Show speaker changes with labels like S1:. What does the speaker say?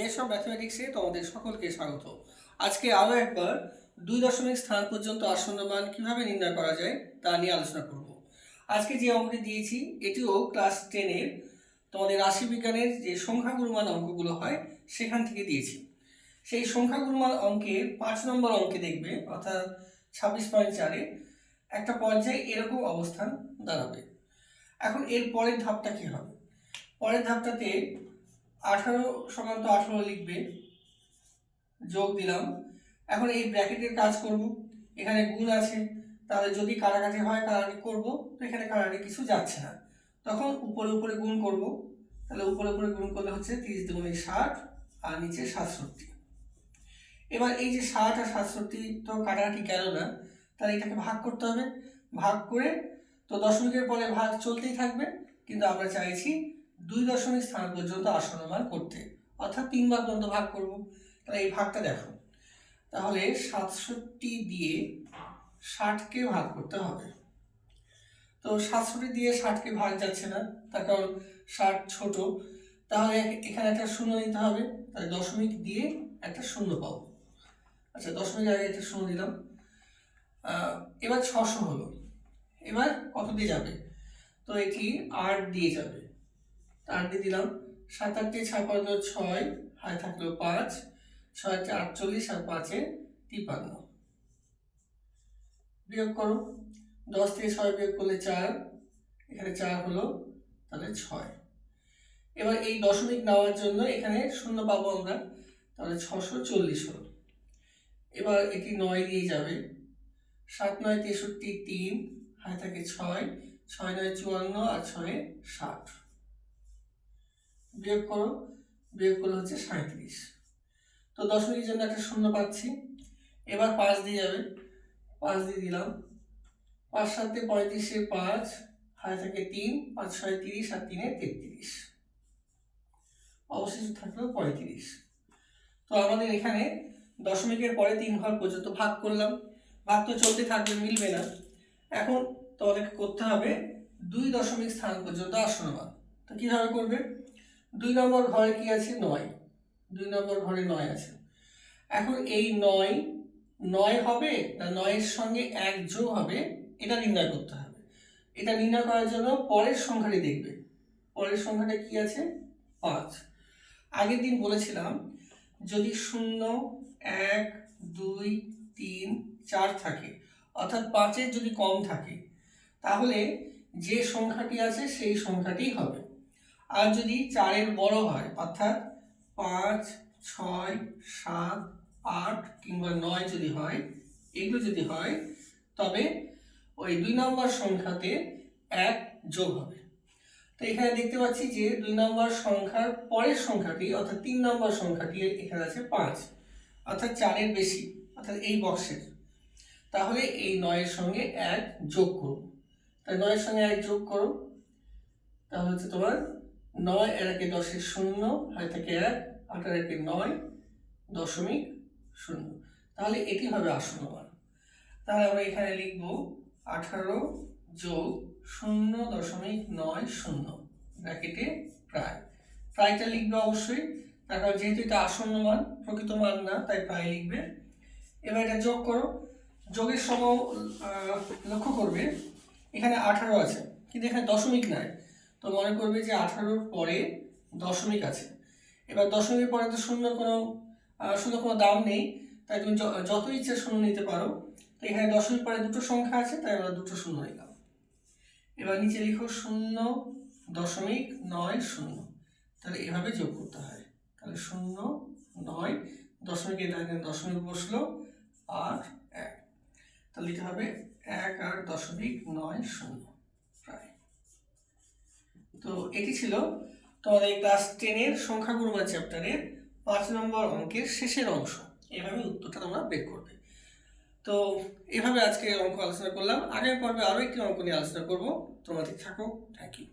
S1: বেশ অফ ম্যাথমেটিক্সে তোমাদের সকলকে স্বাগত। আজকে আরও একবার দুই দশমিক স্থান পর্যন্ত আসন্ন মান কীভাবে নির্ণয় করা যায় তা নিয়ে আলোচনা করব। আজকে যে অঙ্কটি দিয়েছি, এটিও ক্লাস টেনের তোমাদের রাশিবিজ্ঞানের যে সংখ্যাগুরুমান অঙ্কগুলো হয়, সেখান থেকে দিয়েছি। সেই সংখ্যাগুরুমান অঙ্কের পাঁচ নম্বর অঙ্কে দেখবে, অর্থাৎ ছাব্বিশ পয়েন্ট চারে একটা পর্যায়ে এরকম অবস্থান দাঁড়াবে। এখন এর পরের ধাপটা কী হবে? পরের ধাপটাতে আঠারো সমান্ত আঠারো লিখবে। যোগ দিলাম। এখন এই ব্র্যাকেটের কাজ করব। এখানে গুণ আছে। তাহলে যদি কাটাকাটি হয়, কাটাকাটি করব, তো এখানে কাটাকাটি কিছু যাচ্ছে না। তখন উপরে উপরে গুণ করব। তাহলে উপরে উপরে গুণ করলে হচ্ছে তিরিশ দুগুণে ষাট, আর নিচে সাতষট্টি। এবার এই যে ষাট আর সাতষট্টি তো কাটাকাটি গেল না, তাহলে এটাকে ভাগ করতে হবে। ভাগ করে তো দশমিকের পরে ভাগ চলতেই থাকবে। কিন্তু আমরা চাইছি দুই দশমিক স্থান পর্যন্ত আসন্ন মান করতে। অর্থাৎ তিনবার পর্যন্ত ভাগ করব। তাহলে এই ভাগটা দেখো। তাহলে সাতষট্টি দিয়ে ষাটকে ভাগ করতে হবে। তো সাতষট্টি দিয়ে ষাটকে ভাগ যাচ্ছে না, তার কারণ ষাট ছোট। তাহলে এখানে একটা শূন্য নিতে হবে, তাহলে দশমিক দিয়ে একটা শূন্য পাবো। আচ্ছা দশমিক আগে একটা শূন্য দিলাম। এবার ছশো হলো। এবার কত দিয়ে যাবে? তো এটি আট দিয়ে যাবে। আট দিয়ে দিলাম। সাত আটটি ছাপান্ন ছয় হায় থাকল পাঁচ। ছয় আটটি আটচল্লিশ আর পাঁচে তিপান্ন বিয়োগ করো। দশ থেকে ছয় বিয়োগ করলে চার। এখানে চার হলো, তাহলে ছয়। এবার এই দশমিক নেওয়ার জন্য এখানে শূন্য পাবো আমরা, তাহলে ছশো চল্লিশ হলো। এবার এটি নয় দিয়ে যাবে। সাত নয় তেষট্টি তিন হায় থাকে ছয়। ছয় নয় চুয়ান্ন আর ছয়ে ষাট বিয়োগ করো, বিয়োগ করলে হচ্ছে সাঁত্রিশ তো দশমিকের জন্য একটা শূন্য পাচ্ছি। এবার পাঁচ দিয়ে যাবে। পাঁচ দিয়ে দিলাম। পাঁচ সাতে পঁয়ত্রিশে পাঁচ হায় থাকে তিন, পাঁচ ছয় তিরিশ আর তিনে তেত্রিশ। অবশিষ্ট থাকল পঁয়ত্রিশ। তো আমাদের এখানে দশমিকের পরে তিন ঘর পর্যন্ত ভাগ করলাম। ভাগ তো চলতে থাকবে, মিলবে না। এখন তোমাদেরকে করতে হবে দুই দশমিক স্থান পর্যন্ত আসন্ন মান তো কীভাবে করবে? দুই নম্বর ঘরে কি আছে? নয়। দুই নম্বর ঘরে নয় আছে। এখন এই নয় নয় হবে না নয়ের সঙ্গে এক যোগ হবে, এটা নির্ণয় করতে হবে। এটা নির্ণয় করার জন্য পরের সংখ্যাটি দেখবে। পরের সংখ্যাটা কি আছে? পাঁচ। আগের দিন বলেছিলাম, যদি শূন্য, এক, দুই, তিন, চার থাকে, অর্থাৎ পাঁচের যদি কম থাকে, তাহলে যে সংখ্যাটি আছে সেই সংখ্যাটি হবে। আর যদি চারের বড় হয়, অর্থাৎ পাঁচ, ছয়, সাত, আট কিংবা নয় যদি হয় এগুলো যদি হয়, তবে ওই দুই নম্বর সংখ্যাতে এক যোগ হবে। তো এখানে দেখতে পাচ্ছি যে দুই নম্বর সংখ্যার পরের সংখ্যাটি, অর্থাৎ তিন নম্বর সংখ্যাটি এখানে আছে পাঁচ, অর্থাৎ চারের বেশি, অর্থাৎ এই বক্সের। তাহলে এই নয়ের সঙ্গে এক যোগ করব তাই নয়ের সঙ্গে এক যোগ করো, তাহলে হচ্ছে তোমার নয় এর একে দশের শূন্য, হয় থেকে এক আট এর একে নয়, দশমিক শূন্য। তাহলে এটি হবে আসন্ন মান। তাহলে আমরা এখানে লিখব আঠারো যোগ শূন্য দশমিক নয় শূন্য, ব্র্যাকেটে প্রায়। প্রায়টা লিখবে অবশ্যই তার কারণ যেহেতু এটা আসন্ন মান, প্রকৃত মান না, তাই প্রায় লিখবে। এবার এটা যোগ করো। যোগের সময় লক্ষ্য করবে, এখানে আঠারো আছে, কিন্তু এখানে দশমিক নাই। তো মনে করবে যে আঠারোর পরে দশমিক আছে। এবার দশমিকের পরে তো শূন্য কোনো শূন্য কোনো দাম নেই, তাই তুমি যত ইচ্ছে শূন্য নিতে পারো। তো এখানে দশমিক পরে দুটো সংখ্যা আছে, তাই আমরা দুটো শূন্য নিলাম। এবার নিচে লিখো শূন্য দশমিক নয় শূন্য। তাহলে এভাবে যোগ করতে হয়। তাহলে শূন্য নয় দশমিকে দেখেন দশমিক বসল আর এক। তাহলে লিখতে হবে এক আর দশমিক নয় শূন্য। এটি ছিল তোমাদের ক্লাস টেনের সংখ্যা সংখ্যাগুরুমান চ্যাপ্টারের পাঁচ নম্বর অঙ্কের শেষের অংশ। এভাবে উত্তরটা তোমরা বের করবে। তো এভাবে আজকে অঙ্ক আলোচনা করলাম। আগের পর্বে আরও একটি অঙ্ক নিয়ে আলোচনা করব। তোমাদের থাকো। Thank you